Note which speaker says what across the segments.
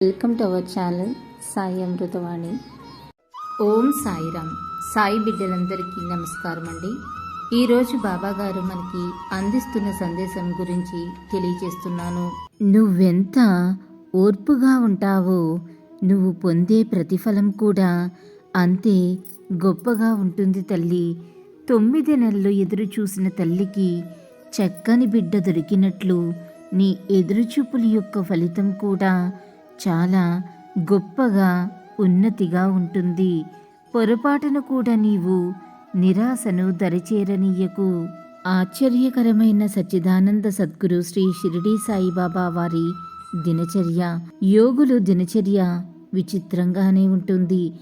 Speaker 1: Welcome to our channel Sai Amruthavani Om Sairam. Sai బిడ్డలందరికీ నమస్కారం అండి. ఈరోజు బాబాగారు మనకి అందిస్తున్న సందేశం గురించి తెలియజేస్తున్నాను. నువ్వెంత ఓర్పుగా ఉంటావో నువ్వు పొందే ప్రతిఫలం కూడా అంతే గొప్పగా ఉంటుంది తల్లి. తొమ్మిది నెలలు ఎదురు చూసిన తల్లికి చక్కని బిడ్డ దొరికినట్లు నీ ఎదురుచూపుల యొక్క ఫలితం కూడా చాలా గొప్పగా ఉన్నతిగా ఉంటుంది. పొరపాటును కూడా నీవు నిరాశను దరిచేరనీయకు. ఆశ్చర్యకరమైన సచ్చిదానంద సద్గురు శ్రీ షిరిడి సాయిబాబా వారి దినచర్య యోగులు దినచర్య విచిత్రంగానే ఉంటుంది.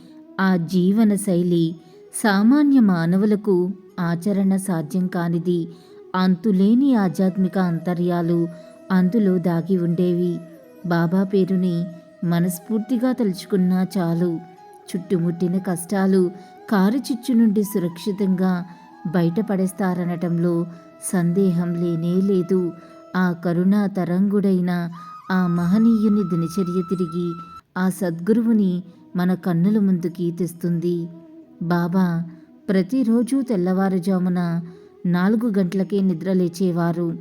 Speaker 1: ఆ జీవన శైలి సామాన్య మానవులకు ఆచరణ సాధ్యం కానిది. అంతులేని ఆధ్యాత్మిక అంతర్యాలు అందులో దాగి ఉండేవి. బాబా పేరుని మనస్ఫూర్తిగా తలుచుకున్నా చాలు. చుట్టుముట్టిన కష్టాలు కారు చిచ్చు నుండి సురక్షితంగా బయటపడేస్తారనటంలో సందేహం లేనే లేదు. ఆ కరుణా తరంగుడైన ఆ మహనీయుని దినచర్య తిరిగి ఆ సద్గురువుని మన కన్నుల ముందుకి తెస్తుంది. బాబా ప్రతిరోజు తెల్లవారుజామున నాలుగు గంటలకే నిద్ర లేచేవారు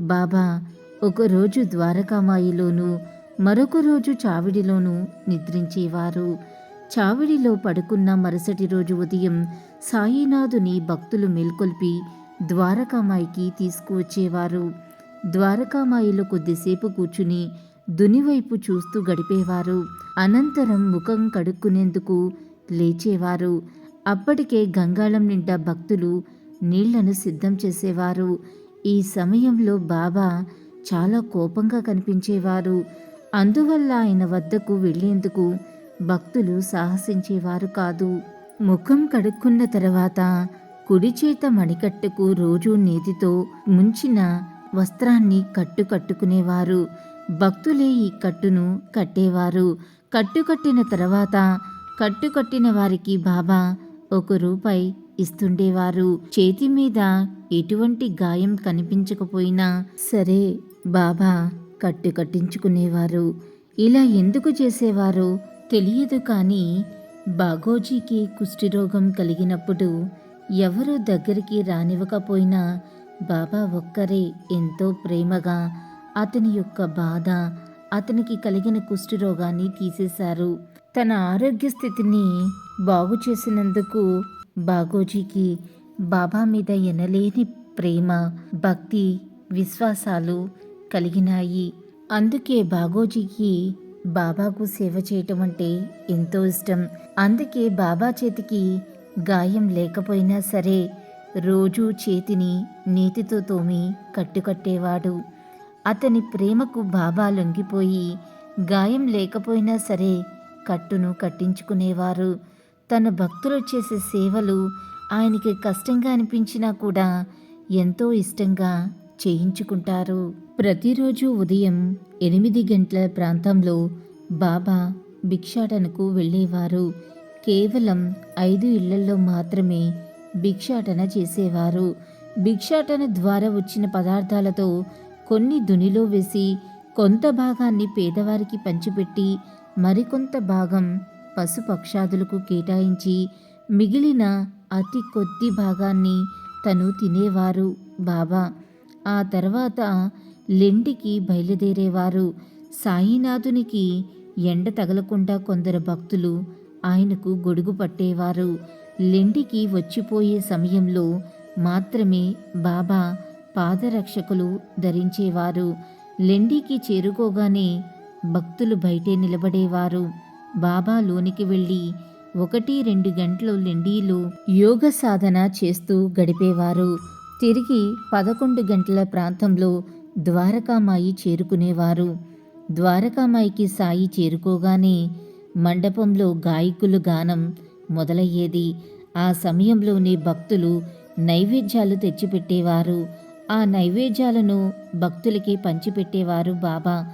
Speaker 1: బాబా ఒకరోజు ద్వారకామాయిలోనూ మరొక రోజు చావిడిలోనూ నిద్రించేవారు. చావిడిలో పడుకున్న మరుసటి రోజు ఉదయం సాయినాథుని భక్తులు మేల్కొల్పి ద్వారకామాయికి తీసుకువచ్చేవారు. ద్వారకామాయిలో కొద్దిసేపు కూర్చుని దునివైపు చూస్తూ గడిపేవారు. అనంతరం ముఖం కడుక్కునేందుకు లేచేవారు. అప్పటికే గంగాళం నిండా భక్తులు నీళ్ళను సిద్ధం చేసేవారు. ఈ సమయంలో బాబా చాలా కోపంగా కనిపించేవారు. అందువల్ల ఆయన వద్దకు వెళ్ళేందుకు భక్తులు సాహసించేవారు కాదు. ముఖం కడుక్కున్న తర్వాత కుడి చేత మణికట్టుకు రోజు నేతితో ముంచిన వస్త్రాన్ని కట్టు కట్టుకునేవారు. భక్తులే ఈ కట్టును కట్టేవారు. కట్టు కట్టిన తర్వాత కట్టు కట్టిన వారికి బాబా ఒక రూపాయి ఇస్తుండేవారు. చేతి మీద ఎటువంటి గాయం కనిపించకపోయినా సరే బాబా కట్టు కట్టించుకునేవారు. ఇలా ఎందుకు చేసేవారో? తెలియదు కానీ బాగోజీకి కుష్ఠిరోగం కలిగినప్పుడు ఎవరూ దగ్గరికి రానివ్వకపోయినా బాబా ఒక్కరే ఎంతో ప్రేమగా అతని యొక్క బాధ అతనికి కలిగిన కుష్ఠిరోగాన్ని తీసేశారు. తన ఆరోగ్య స్థితిని బాగు చేసినందుకు బాగోజీకి బాబా మీద ఎనలేని ప్రేమ భక్తి విశ్వాసాలు కలిగినాయి. అందుకే బాగోజీకి బాబాకు సేవ చేయటం అంటే ఎంతో ఇష్టం. అందుకే బాబా చేతికి గాయం లేకపోయినా సరే రోజూ చేతిని నీతితో తోమి కట్టుకట్టేవాడు. అతని ప్రేమకు బాబా లొంగిపోయి గాయం లేకపోయినా సరే కట్టును కట్టించుకునేవారు. తన భక్తులు చేసే సేవలు ఆయనకి కష్టంగా అనిపించినా కూడా ఎంతో ఇష్టంగా చేయించుకుంటారు. ప్రతిరోజు ఉదయం ఎనిమిది గంటల ప్రాంతంలో బాబా భిక్షాటనకు వెళ్ళేవారు. కేవలం ఐదు ఇళ్ళలో మాత్రమే భిక్షాటన చేసేవారు. భిక్షాటన ద్వారా వచ్చిన పదార్థాలతో కొన్ని దునిలో వేసి కొంత భాగాన్ని పేదవారికి పంచిపెట్టి మరికొంత భాగం పశుపక్షాదులకు కేటాయించి మిగిలిన అతి కొద్ది భాగాన్ని తను తినేవారు బాబా. ఆ తర్వాత లెండికి బయలుదేరేవారు. సాయినాథునికి ఎండ తగలకుండా కొందరు భక్తులు ఆయనకు గొడుగు పట్టేవారు. లెండికి వచ్చిపోయే సమయంలో మాత్రమే బాబా పాదరక్షకులు ధరించేవారు. లెండికి చేరుకోగానే భక్తులు బయటే నిలబడేవారు. బాబా లోనికి వెళ్ళి ఒకటి రెండు గంటలు లెండీలో యోగ సాధన చేస్తూ గడిపేవారు. తిరిగి పదకొండు గంటల ప్రాంతంలో ద్వారకామాయి చేరుకునేవారు. ద్వారకామాయికి సాయి చేరుకోగానే మండపంలో గాయకులు గానం మొదలయ్యేది. ఆ సమయంలోనే భక్తులు నైవేద్యాలు తెచ్చిపెట్టేవారు. ఆ నైవేద్యాలను భక్తులకి పంచిపెట్టేవారు బాబా.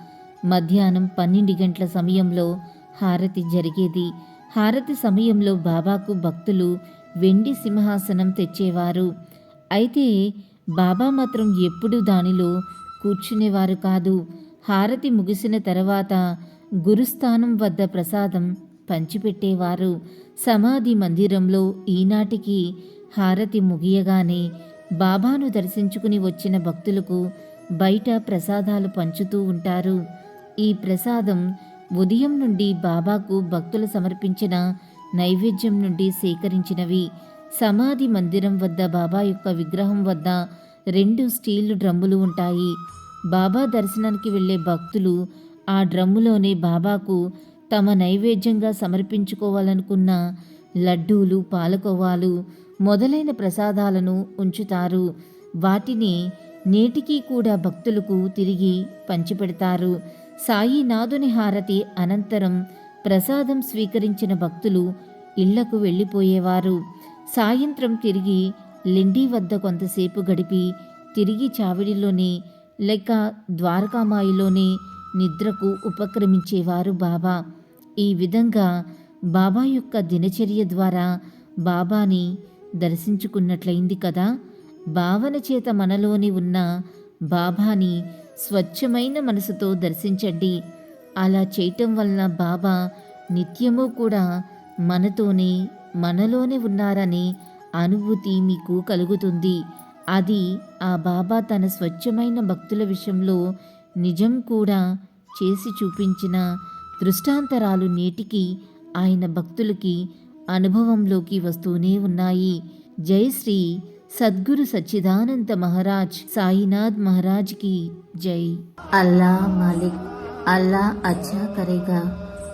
Speaker 1: మధ్యాహ్నం పన్నెండు గంటల సమయంలో హారతి జరిగేది. హారతి సమయంలో బాబాకు భక్తులు వెండి సింహాసనం తెచ్చేవారు. అయితే బాబా మాత్రం ఎప్పుడూ దానిలో కూర్చునేవారు కాదు. హారతి ముగిసిన తర్వాత గురుస్థానం వద్ద ప్రసాదం పంచిపెట్టేవారు. సమాధి మందిరంలో ఈనాటికి హారతి ముగియగానే బాబాను దర్శించుకుని వచ్చిన భక్తులకు బయట ప్రసాదాలు పంచుతూ ఉంటారు. ఈ ప్రసాదం ఉదయం నుండి బాబాకు భక్తులు సమర్పించిన నైవేద్యం నుండి సేకరించినవి. సమాధి మందిరం వద్ద బాబా యొక్క విగ్రహం వద్ద రెండు స్టీలు డ్రమ్ములు ఉంటాయి. బాబా దర్శనానికి వెళ్ళే భక్తులు ఆ డ్రమ్ములోనే బాబాకు తమ నైవేద్యంగా సమర్పించుకోవాలనుకున్న లడ్డూలు పాలకోవాలు మొదలైన ప్రసాదాలను ఉంచుతారు. వాటిని నేటికి కూడా భక్తులకు తిరిగి పంచిపెడతారు. సాయినాథుని హారతి అనంతరం ప్రసాదం స్వీకరించిన భక్తులు ఇళ్ళకు వెళ్ళిపోయేవారు. సాయంత్రం తిరిగి లిండి వద్ద కొంతసేపు గడిపి తిరిగి చావిడిలోనే లేక ద్వారకామాయిలోనే నిద్రకు ఉపక్రమించేవారు బాబా. ఈ విధంగా బాబా యొక్క దినచర్య ద్వారా బాబాని దర్శించుకున్నట్లయింది కదా. భావన చేత మనలోని ఉన్న బాబాని స్వచ్ఛమైన మనసుతో దర్శించండి. అలా చేయటం వలన బాబా నిత్యము కూడా మనతోనే మనలోనే ఉన్నారనే అనుభూతి మీకు కలుగుతుంది. అది ఆ బాబా తన స్వచ్ఛమైన భక్తుల విషయంలో నిజం కూడా చేసి చూపించిన దృష్టాంతరాలు నేటికి ఆయన భక్తులకి అనుభవంలోకి వస్తూనే ఉన్నాయి. జై శ్రీ సద్గురు సచ్చిదానంద మహారాజ్ సాయినాథ్ మహారాజ్కి జై. అల్లా మాలిక్ అల్లా అచ్చా కరేగా.